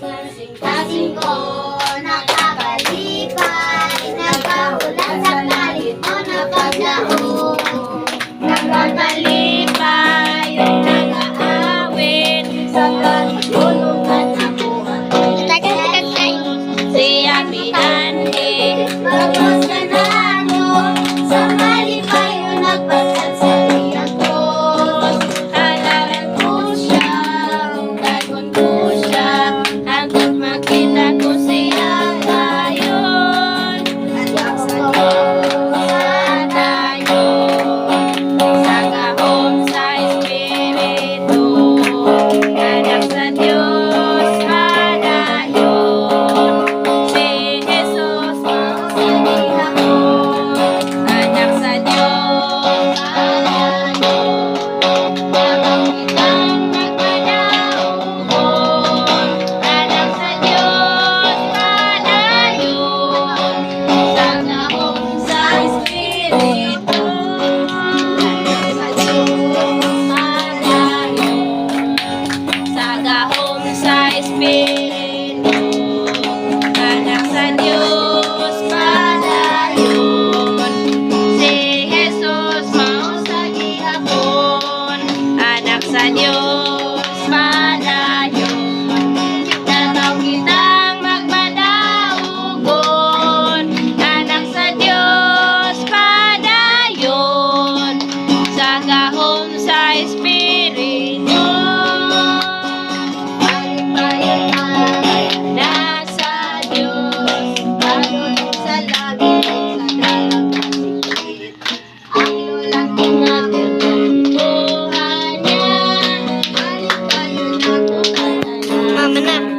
Kasing ko nakakalipay Nakahulan sa talit mo nakaglaon Nakakalipay Nakaawit sa talit 안녕. coming up.